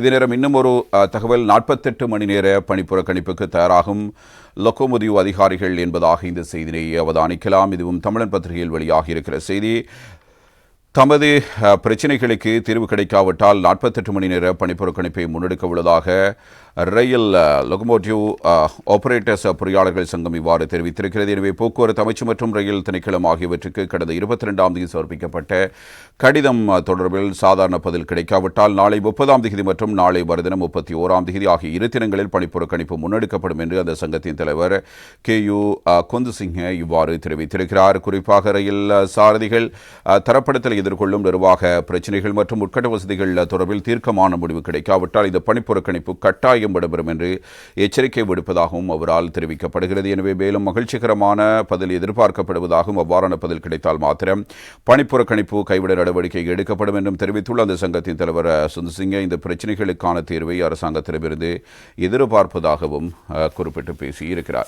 இதே நேரம் இன்னும் ஒரு தகவல். நாற்பத்தெட்டு மணி நேர பணிப்புறக்கணிப்புக்கு தயாராகும். லொக்கோமோதிவ் அதிகாரிகள் என்பதாக இந்த செய்தியை அவதானிக்கலாம். இதுவும் தமிழன் பத்திரிகையில் வெளியாகி இருக்கிற செய்தி. தமது பிரச்சினைகளுக்கு தீர்வு கிடைக்காவிட்டால் நாற்பத்தெட்டு மணி நேர பணிப்புறக்கணிப்பை முன்னெடுக்க உள்ளதாக ரயில் லொகமோட்டிவ் ஆபரேட்டர்ஸ் பொறியாளர்கள் சங்கம் இவ்வாறு தெரிவித்திருக்கிறது. எனவே போக்குவரத்து அமைச்சு மற்றும் ரயில் திணைக்களம் ஆகியவற்றுக்கு கடந்த இருபத்தி ரெண்டாம் தேதி சமர்ப்பிக்கப்பட்ட கடிதம் தொடர்பில் சாதாரண பதில் கிடைக்காவிட்டால் நாளை முப்பதாம் தேதி மற்றும் நாளை வருதினம் முப்பத்தி ஓராம் தேதி ஆகிய இரு தினங்களில் பணிப்புறக்கணிப்பு முன்னெடுக்கப்படும் என்று அந்த சங்கத்தின் தலைவர் கே யு குந்துசிங்க இவ்வாறு தெரிவித்திருக்கிறார். குறிப்பாக ரயில் சாரதிகள் தரப்படுத்தல் எதிர்கொள்ளும் நிர்வாக பிரச்சினைகள் மற்றும் உட்கட்ட வசதிகள் தொடர்பில் தீர்க்கமான முடிவு கிடைக்காவிட்டால் இந்த பணிப்புறக்கணிப்பு கட்டாயம் இடம்பெறும் என்று எச்சரிக்கை விடுப்பதாகவும் அவரால் தெரிவிக்கப்படுகிறது. எனவே மேலும் மகிழ்ச்சிகரமான பதில் எதிர்பார்க்கப்படுவதாகவும் அவ்வாறான பதில் கிடைத்தால் மாத்திரம் பணிப்புறக்கணிப்பு கைவிட நடவடிக்கை எடுக்கப்படும் என்றும் தெரிவித்துள்ள அந்த சங்கத்தின் தலைவர் சுந்தசிங்க இந்த பிரச்சினைகளுக்கான தீர்வை அரசாங்கத்திடமிருந்து எதிர்பார்ப்பதாகவும் குறிப்பிட்டு பேசியிருக்கிறார்.